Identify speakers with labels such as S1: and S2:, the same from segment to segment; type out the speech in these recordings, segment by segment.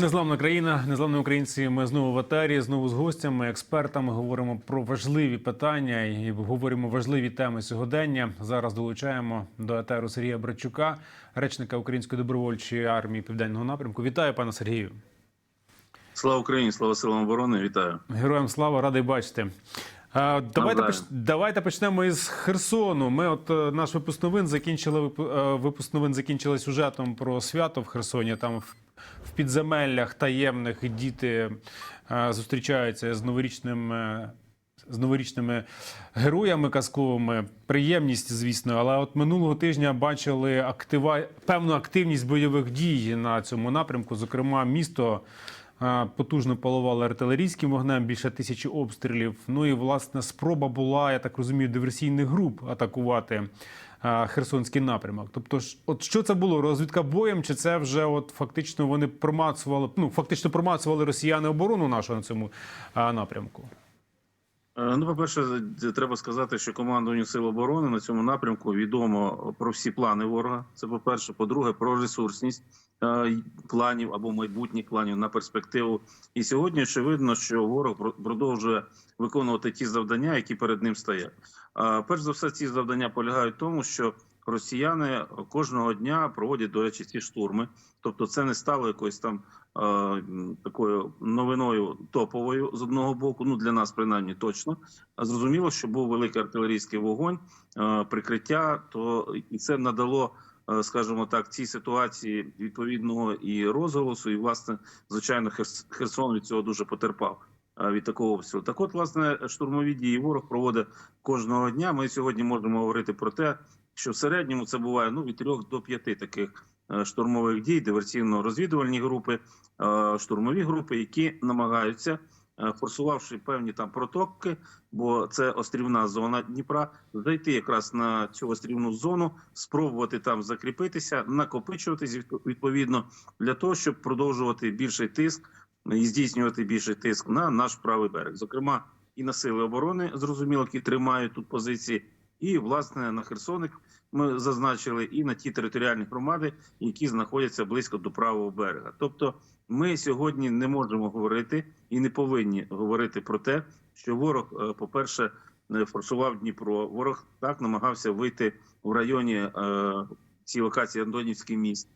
S1: Незламна країна, незламні українці. Ми знову в етері, знову з гостями, експертами говоримо про важливі питання і говоримо важливі теми сьогодення. Зараз долучаємо до етеру Сергія Братчука, речника Української добровольчої армії Південного напрямку. Вітаю, пане Сергію.
S2: Слава Україні, слава силам оборони, вітаю.
S1: Героям слава, радий бачити. Давайте поч... давайте почнемо із Херсону. Ми, от е, наш випуск новин закінчили е, випуск новин закінчили сюжетом про свято в Херсоні. Там в, підземеллях таємних діти е, зустрічаються з новорічним. е, З новорічними героями казковими приємність, звісно, але от минулого тижня бачили актива... певну активність бойових дій на цьому напрямку. Зокрема, місто е, потужно палувало артилерійським вогнем, більше тисячі обстрілів. Ну і власне спроба була, я так розумію, диверсійних груп атакувати Херсонський напрямок. Тобто, от що це було? Розвідка боєм, чи це вже от фактично вони промацували? Ну фактично промацували росіяни оборону нашу на цьому напрямку?
S2: Е, Ну, по-перше, треба сказати, що командуванню сил оборони на цьому напрямку відомо про всі плани ворога. Це по-перше. По-друге, про ресурсність е, планів або майбутніх планів на перспективу. І сьогодні очевидно, що ворог продовжує виконувати ті завдання, які перед ним стоять. Е, Перш за все, ці завдання полягають в тому, що росіяни кожного дня проводять, до речі, ці штурми. Тобто, це не стало якоюсь там такою новиною топовою з одного боку. Ну для нас принаймні точно. Зрозуміло, що був великий артилерійський вогонь, прикриття. То і це надало, скажімо так, цій ситуації відповідного і розголосу. І власне, звичайно, Херс- Херсон від цього дуже потерпав. Від такого обстрілу. Так, от, власне, штурмові дії ворог проводить кожного дня. Ми сьогодні можемо говорити про те, що в середньому це буває ну від трьох до п'яти таких штурмових дій, диверсійно-розвідувальні групи, е, штурмові групи, які намагаються, е, форсувавши певні там протоки, бо це острівна зона Дніпра, зайти якраз на цю острівну зону, спробувати там закріпитися, накопичуватись відпо- відповідно для того, щоб продовжувати більший тиск і здійснювати більший тиск на наш правий берег, зокрема і на сили оборони, зрозуміло, які тримають тут позиції. І власне на Херсоник ми зазначили і на ті територіальні громади, які знаходяться близько до правого берега. Тобто, ми сьогодні не можемо говорити і не повинні говорити про те, що ворог, е, по-перше, не форсував Дніпро. Ворог так намагався вийти в районі е, цій локації Антонівський міст.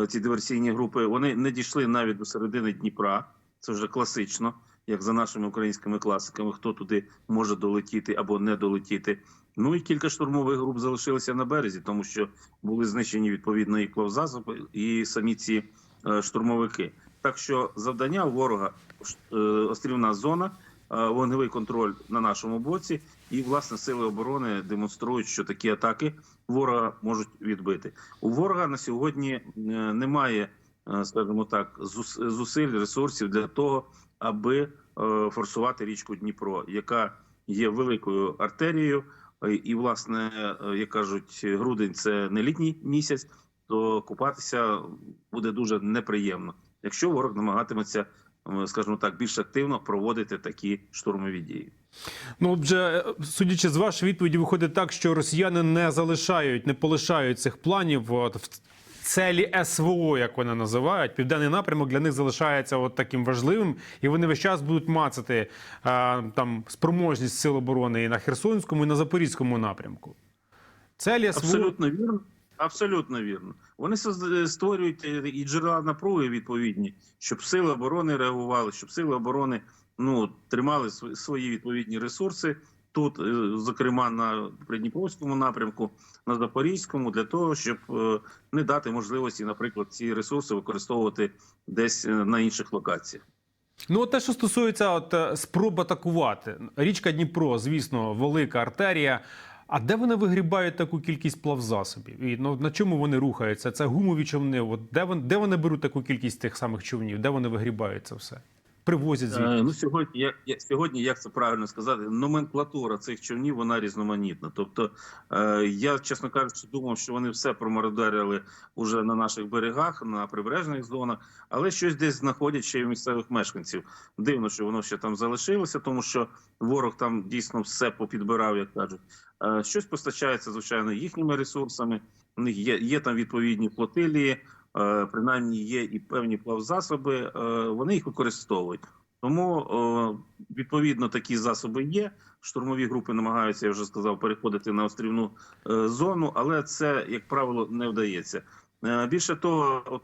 S2: Е, Ці диверсійні групи вони не дійшли навіть до середини Дніпра. Це вже класично, як за нашими українськими класиками, хто туди може долетіти або не долетіти. Ну і кілька штурмових груп залишилися на березі, тому що були знищені відповідно і плавзасоби, і самі ці е, штурмовики. Так що завдання ворога е, острівна зона, е, вогневий контроль на нашому боці, і власне сили оборони демонструють, що такі атаки ворога можуть відбити. У ворога на сьогодні немає, скажімо так, зус- зусиль ресурсів для того, аби форсувати річку Дніпро, яка є великою артерією. Е, І, власне, е, як кажуть, грудень це не літній місяць, то купатися буде дуже неприємно, якщо ворог намагатиметься, е, скажімо так, більш активно проводити такі штурмові дії.
S1: Ну, отже, судячи з вашої відповіді, виходить так, що росіяни не залишають, не полишають цих планів. Целі СВО, як вони називають, південний напрямок для них залишається от таким важливим, і вони весь час будуть мацати там спроможність сил оборони і на Херсонському, і на Запорізькому напрямку. Целі СВО
S2: Абсолютно вірно. Абсолютно вірно. Вони створюють е, і джерела напруги відповідні, щоб сили оборони реагували, щоб сили оборони ну тримали свої відповідні ресурси тут, е, зокрема на Придніпровському напрямку, на Запорізькому, для того, щоб е, не дати можливості, наприклад, ці ресурси використовувати десь е, на інших локаціях.
S1: Ну, от те, що стосується от, спроб атакувати. Річка Дніпро, звісно, велика артерія. А де вони вигрібають таку кількість плавзасобів? І ну, на чому вони рухаються? Це гумові човни. От де, вони, де вони беруть таку кількість тих самих човнів? Де вони вигрібають це все? Привозять звідти?
S2: Е, Ну сьогодні, як я сьогодні, як це правильно сказати, номенклатура цих човнів вона різноманітна. Тобто, е, я чесно кажучи, думав, що вони все промародерили уже на наших берегах, на прибережних зонах, але щось десь знаходять ще й місцевих мешканців. Дивно, що воно ще там залишилося, тому що ворог там дійсно все попідбирав, як кажуть. Е, Щось постачається, звичайно, їхніми ресурсами. Є, є там відповідні флотилії. Е, принаймні є і певні плавзасоби, е, вони їх використовують. Тому е, відповідно такі засоби є. Штурмові групи намагаються, я вже сказав, переходити на острівну зону, але це, як правило, не вдається. Більше того,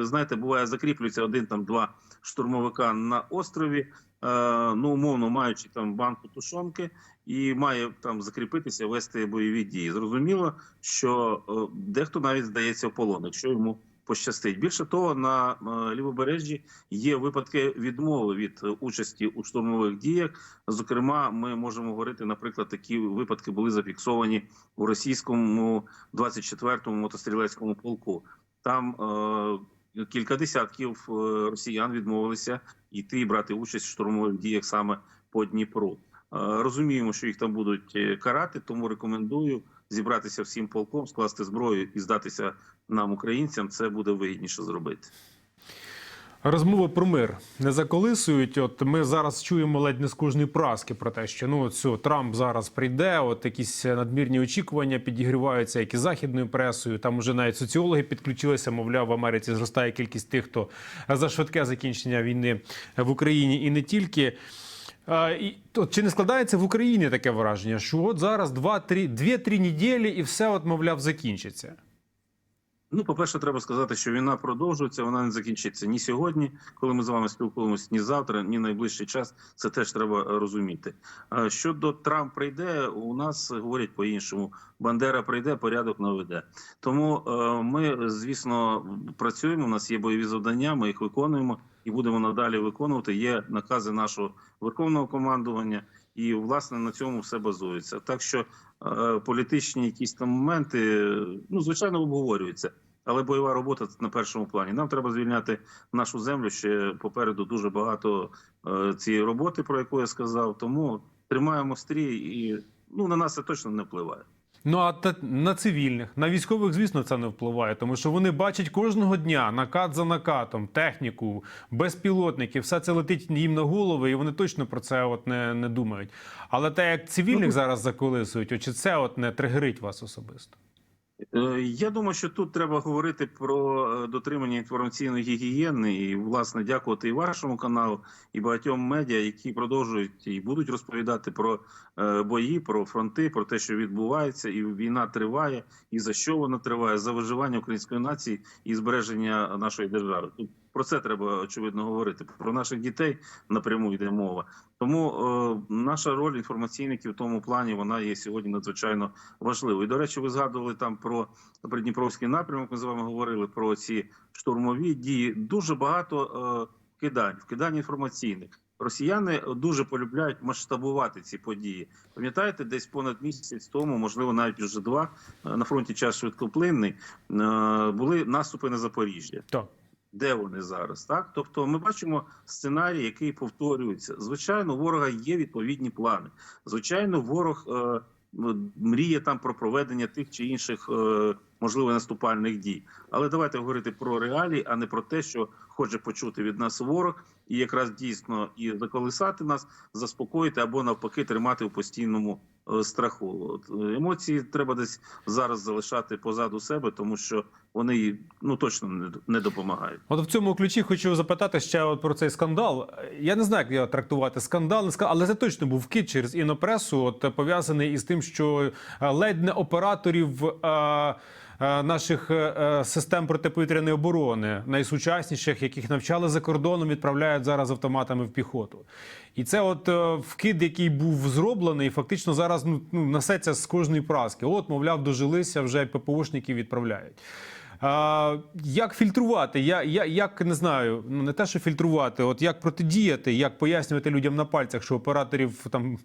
S2: знаєте, буває закріплюється один там два штурмовика на острові, ну умовно маючи там банку тушонки, і має там закріпитися, вести бойові дії. Зрозуміло, що е, дехто навіть здається в полон, якщо йому пощастить. Більше того, на е, лівобережжі є випадки відмови від е, участі у штурмових діях. Зокрема, ми можемо говорити, наприклад, такі випадки були зафіксовані у російському 24-му мотострілецькому полку. Там е, кілька десятків е, росіян відмовилися йти і брати участь в штурмових діях саме по Дніпру. Е, Розуміємо, що їх там будуть е, карати, тому рекомендую зібратися всім полком, скласти зброю і здатися нам, українцям. Це буде вигідніше зробити.
S1: Розмови про мир не заколисують. От ми зараз чуємо ледь не з кожної праски про те, що ну все, Трамп зараз прийде. От якісь надмірні очікування підігріваються, як і західною пресою. Там уже навіть соціологи підключилися. Мовляв, в Америці зростає кількість тих, хто за швидке закінчення війни в Україні і не тільки. А, і от чи не складається в Україні таке враження, що от зараз два-три дві-три неділі і все, от мовляв, закінчиться.
S2: Ну, по-перше, треба сказати, що війна продовжується, вона не закінчиться ні сьогодні, коли ми з вами спілкуємося, ні завтра, ні найближчий час. Це теж треба е, розуміти. Щодо Трамп прийде, у нас говорять по-іншому. Бандера прийде, порядок наведе. Тому е, ми, звісно, працюємо. У нас є бойові завдання, ми їх виконуємо і будемо надалі виконувати. Є накази нашого верховного командування, і власне на цьому все базується. Так що е, політичні якісь там моменти, ну звичайно, обговорюються. Але бойова робота на першому плані. Нам треба звільняти нашу землю. Ще попереду дуже багато е, цієї роботи, про яку я сказав. Тому тримаємо стрій, і ну на нас це точно не впливає.
S1: Ну а та, на цивільних, на військових, звісно, це не впливає, тому що вони бачать кожного дня накат за накатом, техніку, безпілотники, все це летить їм на голови, і вони точно про це от не, не думають. Але те, як цивільних
S2: Ну,
S1: зараз заколисують, чи це от не тригерить вас особисто?
S2: Е, Я думаю, що тут треба говорити про е, дотримання інформаційної гігієни, і власне дякувати і вашому каналу, і багатьом медіа, які продовжують і будуть розповідати про е, бої, про фронти, про те, що відбувається, і війна триває, і за що вона триває, за виживання української нації і збереження нашої держави. Про це треба очевидно говорити. Про наших дітей напряму йде мова. Тому е, наша роль інформаційників в тому плані вона є сьогодні надзвичайно важливою. І, до речі, ви згадували там про Придніпровський напрямок. Ми з вами говорили про ці штурмові дії. Дуже багато е, кидань, вкидань інформаційних. Росіяни дуже полюбляють масштабувати ці події. Пам'ятаєте, десь понад місяць тому, можливо, навіть вже два е, на фронті час швидкоплинний, е, були наступи на Запоріжжя.
S1: Так.
S2: Де вони зараз? Так, тобто, ми бачимо сценарій, який повторюється. Звичайно, у ворога є відповідні плани. Звичайно, ворог е, мріє там про проведення тих чи інших е, можливо наступальних дій. Але давайте говорити про реалії, а не про те, що хоче почути від нас ворог, і якраз дійсно і заколисати нас, заспокоїти або навпаки тримати в постійному страху. От, е, емоції треба десь зараз залишати позаду себе, тому що вони ну точно не, допомагають.
S1: От в цьому ключі хочу запитати ще от про цей скандал. Я не знаю, як його трактувати скандал, але це точно був вкид через інопресу, от е, пов'язаний із тим, що е, ледь не операторів. е, е, Наших е, е, систем протиповітряної оборони, найсучасніших, яких навчали за кордоном, відправляють зараз автоматами в піхоту. І це от е, вкид, який був зроблений, фактично зараз ну, ну, несеться з кожної праски. От, мовляв, дожилися, вже ППОшників відправляють. А, як фільтрувати? Я, я, як не знаю, ну не те, що фільтрувати, от як протидіяти, як пояснювати людям на пальцях, що операторів там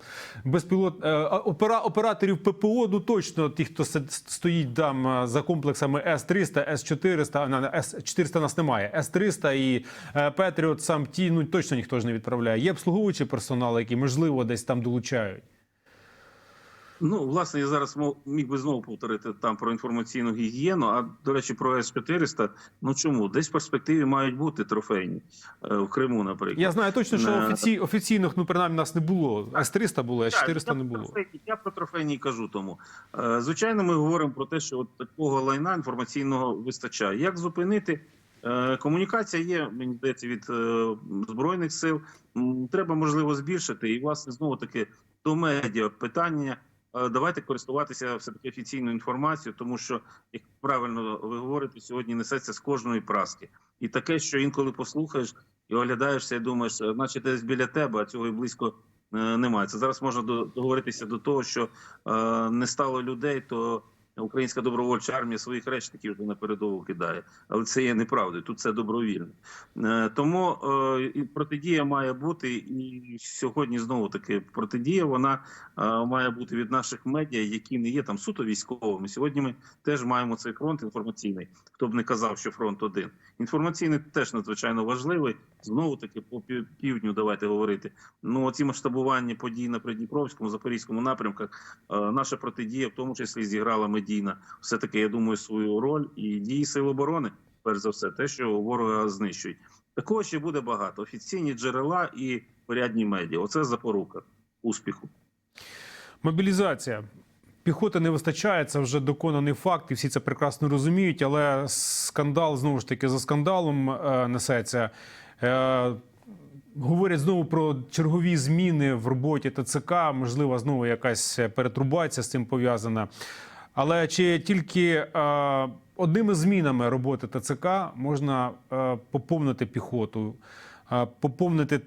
S1: безпілот е, опера, операторів ППО, ну точно ті, хто стоїть там е, за комплексами С-300, С-400, на- на С-400 нас немає, С-300 і е, Петріот сам ті, ну точно ніхто ж не відправляє. Є обслуговуючий персонал, який можливо десь там долучають.
S2: Ну, власне, я зараз міг би знову повторити там про інформаційну гігієну. А до речі, про С-400. Ну чому? Десь в перспективі мають бути трофейні е, в Криму, наприклад.
S1: Я знаю точно, що
S2: Не.
S1: офіці... офіційних, ну принаймні, нас не було. С-300 було, а
S2: Так,
S1: С-400 не було.
S2: Я про трофейні кажу тому. Е, Звичайно, ми говоримо про те, що от такого лайна інформаційного вистачає. Як зупинити? Е, Комунікація є, мені здається, від е, збройних сил. Треба можливо збільшити. І власне знову таки до медіа питання. Е, Давайте користуватися все таки офіційною інформацією, тому що як правильно ви говорите, сьогодні несеться з кожної праски, і таке, що інколи послухаєш і оглядаєшся, і думаєш, е, наче десь біля тебе, а цього і близько е, немає. Це зараз можна договоритися до того, що не стало людей, то українська добровольча армія своїх речників вже на передову кидає. Але це є неправдою. Тут це добровільно. Е, тому е, протидія має бути, і сьогодні знову таки протидія вона е, має бути від наших медіа, які не є там суто військовими. Сьогодні ми теж маємо цей фронт інформаційний. Хто б не казав, що фронт один. Інформаційний теж надзвичайно важливий. Знову таки по пів- півдню давайте говорити. Ну оці масштабування подій на Придніпровському, Запорізькому напрямках. Наша протидія, в тому числі, зіграла медійна. Все таки, я думаю, свою роль і дії сил оборони. Перш за все, те, що ворога знищують. Такого ще буде багато. Офіційні джерела і порядні медіа. Оце запорука успіху.
S1: Мобілізація. Піхоти не вистачає, це вже доконаний факт, і всі це прекрасно розуміють. Але скандал знову ж таки за скандалом е, несеться. Е, говорять знову про чергові зміни в роботі ТЦК. Можливо, знову якась перетрубація з цим пов'язана. Але чи тільки е, одними змінами роботи ТЦК можна е, поповнити піхоту, е, поповнити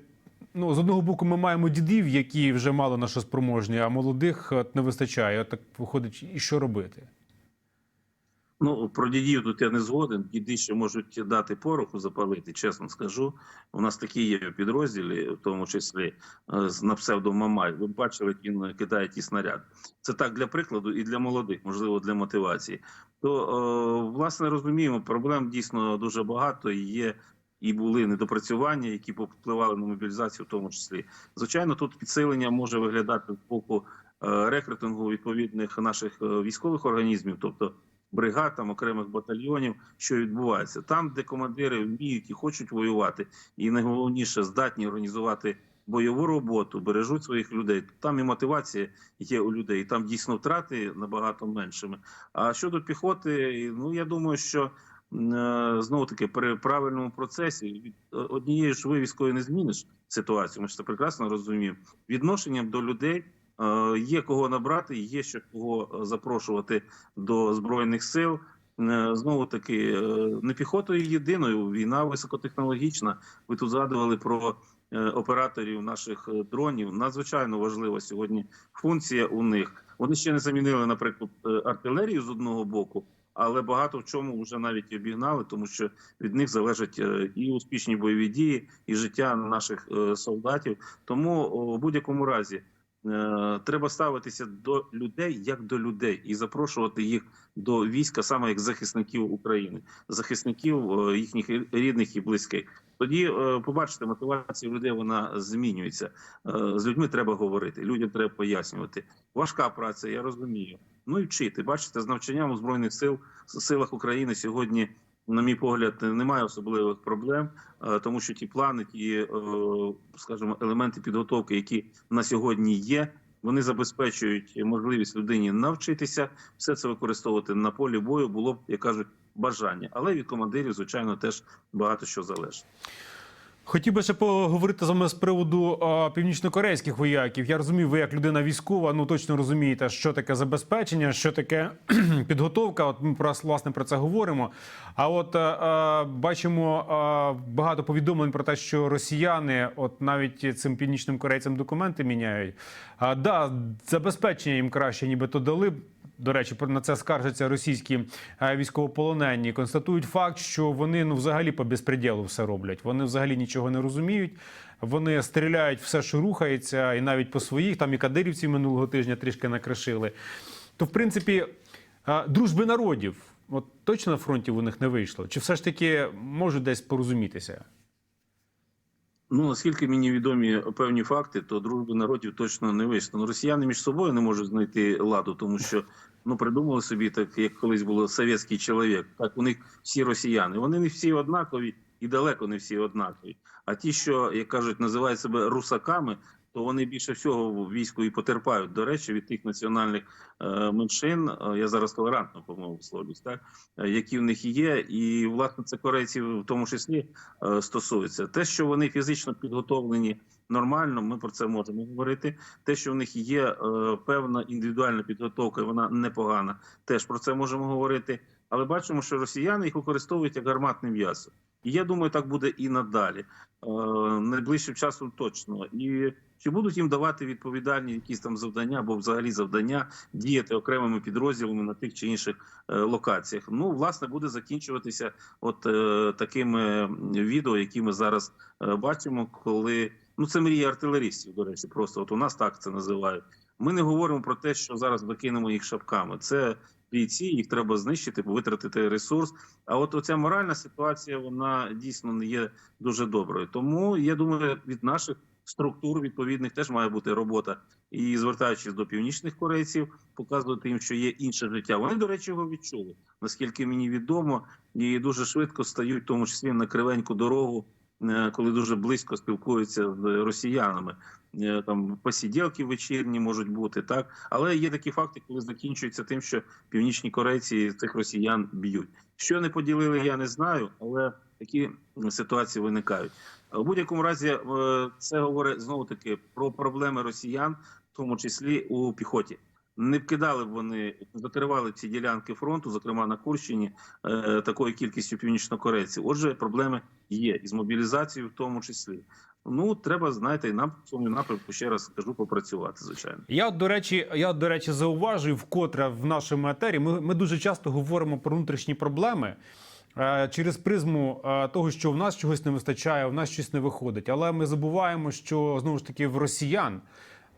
S1: Ну, з одного боку, ми маємо дідів, які вже мало на що спроможні, а молодих не вистачає. От так виходить, і що робити?
S2: Ну про дідів тут я не згоден. Діди ще можуть дати пороху запалити, чесно скажу. У нас такі є підрозділі, в тому числі е, з- на псевдо Мамай. Ви бачили, як він кидає ті снаряди. Це так для прикладу і для молодих, можливо, для мотивації. То е, власне розуміємо, проблем дійсно дуже багато. і Є і були недопрацювання, які повпливали на мобілізацію, в тому числі. Звичайно, тут підсилення може виглядати з боку е, рекрутингу відповідних наших військових організмів, тобто бригад, там окремих батальйонів, що відбувається там, де командири вміють і хочуть воювати, і найголовніше здатні організувати бойову роботу, бережуть своїх людей. Там і мотивація є у людей, і там дійсно втрати набагато меншими. А щодо піхоти, ну я думаю, що е, знову таки при правильному процесі від е, однієї ж вивіскою не зміниш ситуацію. Ми ж це прекрасно розуміємо. Відношенням до людей. Е, Є кого набрати, є ще кого е, запрошувати до збройних сил. Е, Знову таки, не піхотою єдиною. Війна високотехнологічна. Ви тут згадували про операторів наших дронів. Надзвичайно важлива сьогодні функція у них. Вони ще не замінили, наприклад, артилерію з одного боку, але багато в чому вже навіть обігнали, тому що від них залежать і успішні бойові дії, і життя наших солдатів. Тому в будь-якому разі. Е, Треба ставитися до людей як до людей і запрошувати їх до війська саме як захисників України, захисників е, їхніх рідних і близьких. Тоді е, побачите, мотивація людей вона змінюється. З людьми треба говорити, людям треба пояснювати. Важка праця, я розумію. Ну і вчити. Бачите, з навчанням у збройних сил силах України сьогодні. На мій погляд, немає особливих проблем, е, тому що ті плани, ті, е, скажімо, елементи підготовки, які на сьогодні є, вони забезпечують можливість людині навчитися все це використовувати на полі бою. Було б, як кажуть, бажання, але від командирів, звичайно, теж багато що залежить.
S1: Хотів би ще поговорити з вами з приводу північнокорейських вояків. Я розумію, ви як людина військова, ну точно розумієте, що таке забезпечення, що таке підготовка. От ми про власне про це говоримо. А от а, а, бачимо а, багато повідомлень про те, що росіяни, от навіть цим північним корейцям документи міняють. А да, забезпечення їм краще, нібито дали. До речі, на це скаржаться російські е, військовополонені. Констатують факт, що вони ну взагалі по безпреділу все роблять. Вони взагалі нічого не розуміють. Вони стріляють все, що рухається, і навіть по своїх там і кадирівці минулого тижня трішки накришили. То, в принципі, е, дружби народів, от точно на фронті у них не вийшло. Чи все ж таки можуть десь порозумітися?
S2: Ну, наскільки мені відомі певні факти, то дружби народів точно не вийшло. Ну, росіяни між собою не можуть знайти ладу, тому що ну придумали собі так, як колись було совєтський чоловік. Так у них всі росіяни. Вони не всі однакові і далеко не всі однакові. А ті, що як кажуть, називають себе русаками, то вони більше всього в війську і потерпають. До речі, від тих національних е, меншин. е, я зараз толерантно по-моєму висловлюсь, так е, які в них є, і власне це корейців в тому числі стосується. Те, що вони фізично підготовлені нормально, ми про це можемо говорити. Те, що в них є певна індивідуальна підготовка, вона непогана, теж про це можемо говорити. Але бачимо, що росіяни їх використовують як гарматне м'ясо. І я думаю, так буде і надалі. Е, найближчим часом точно. І чи будуть їм давати відповідальні якісь там завдання або взагалі завдання діяти окремими підрозділами на тих чи інших е, локаціях? Ну, власне, буде закінчуватися от е, такими відео, які ми зараз е, бачимо, коли ну це мрія артилерістів. До речі, просто от у нас так це називають. Ми не говоримо про те, що зараз викинемо їх шапками. Це бійці, їх треба знищити, витратити ресурс. А от оця моральна ситуація, вона дійсно не є дуже доброю. Тому я думаю, від наших структур відповідних теж має бути робота. І звертаючись до північних корейців, показувати їм, що є інше життя. Вони, до речі, його відчули, наскільки мені відомо, і дуже швидко стають, в тому числі на кривеньку дорогу, коли дуже близько спілкуються з росіянами. Е, Там посіділки вечірні можуть бути так, але є такі факти, коли закінчується тим, що північні корейці цих росіян б'ють. Що не поділили, я не знаю, але такі ситуації виникають. У будь-якому разі, е, це говорить знову таки про проблеми росіян, в тому числі у піхоті. Не вкидали б вони, закривали ці ділянки фронту, зокрема на Курщині, е, такою кількістю північнокорейців. Отже, проблеми є і з мобілізацією, в тому числі. Ну треба знаєте, і нам в цьому напрямку ще раз кажу попрацювати. Звичайно.
S1: Я до речі, я до речі, зауважую вкотре в нашому етері. Ми, ми дуже часто говоримо про внутрішні проблеми. е, Через призму е, того, що в нас чогось не вистачає, в нас щось не виходить. Але ми забуваємо, що знову ж таки в росіян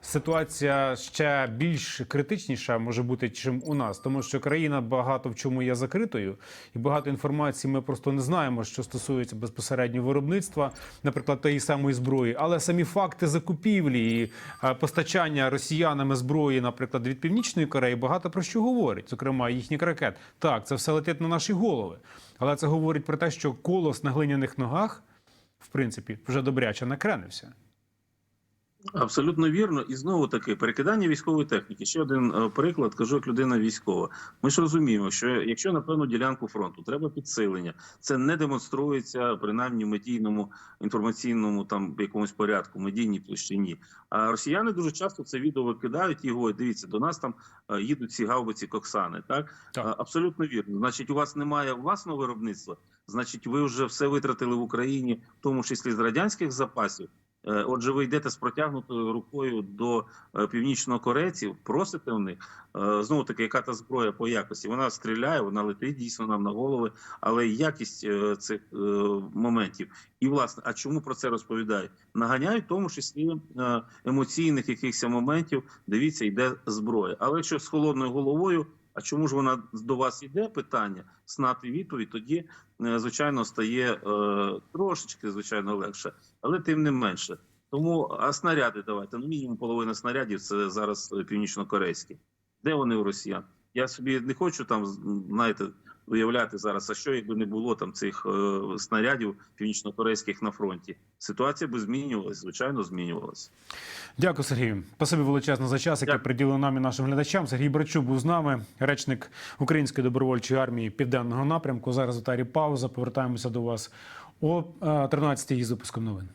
S1: ситуація ще більш критичніша може бути, чим у нас, тому що країна багато в чому є закритою, і багато інформації ми просто не знаємо, що стосується безпосередньо виробництва, наприклад, тієї самої зброї. Але самі факти закупівлі і постачання росіянами зброї, наприклад, від північної Кореї, багато про що говорить, зокрема їхніх ракет. Так, це все летить на наші голови, але це говорить про те, що колос на глиняних ногах, в принципі, вже добряче накренився.
S2: Абсолютно вірно, і знову таки перекидання військової техніки. Ще один е, приклад, кажу як людина військова. Ми ж розуміємо, що якщо на певну ділянку фронту треба підсилення, це не демонструється принаймні в медійному інформаційному там якомусь порядку, медійній площині. А росіяни дуже часто це відео викидають і говорять, дивіться, до нас там е, їдуть ці гаубиці Коксани. Так?
S1: Так.
S2: Абсолютно вірно. Значить, у вас немає власного виробництва. Значить, ви вже все витратили в Україні, в тому числі з радянських запасів. Е, Отже, ви йдете з протягнутою рукою до е, північнокорейців, просите у них е, знову таки, яка та зброя по якості. Вона стріляє, вона летить дійсно нам на голови, але якість цих моментів. І власне, а чому про це розповідають? Наганяють в тому числі емоційних якихось моментів. Дивіться, йде зброя. Але якщо з холодною головою. А чому ж вона до вас йде? Питання знати відповідь, тоді е, звичайно стає е, трошечки звичайно легше, але тим не менше. Тому а снаряди давайте. Ну мінімум половина снарядів це зараз північнокорейські. Де вони у росіян? Я собі не хочу там знаєте уявляти зараз, а що якби не було там цих е, снарядів північно-корейських на фронті. Ситуація би змінювалася, звичайно, змінювалася.
S1: Дякую, Сергію. Спасибі величезно за час, який приділив нам і нашим глядачам. Сергій Брачук був з нами, речник Української добровольчої армії Південного напрямку. Зараз у тарі пауза. Повертаємося до вас о 13-й із випуском новин.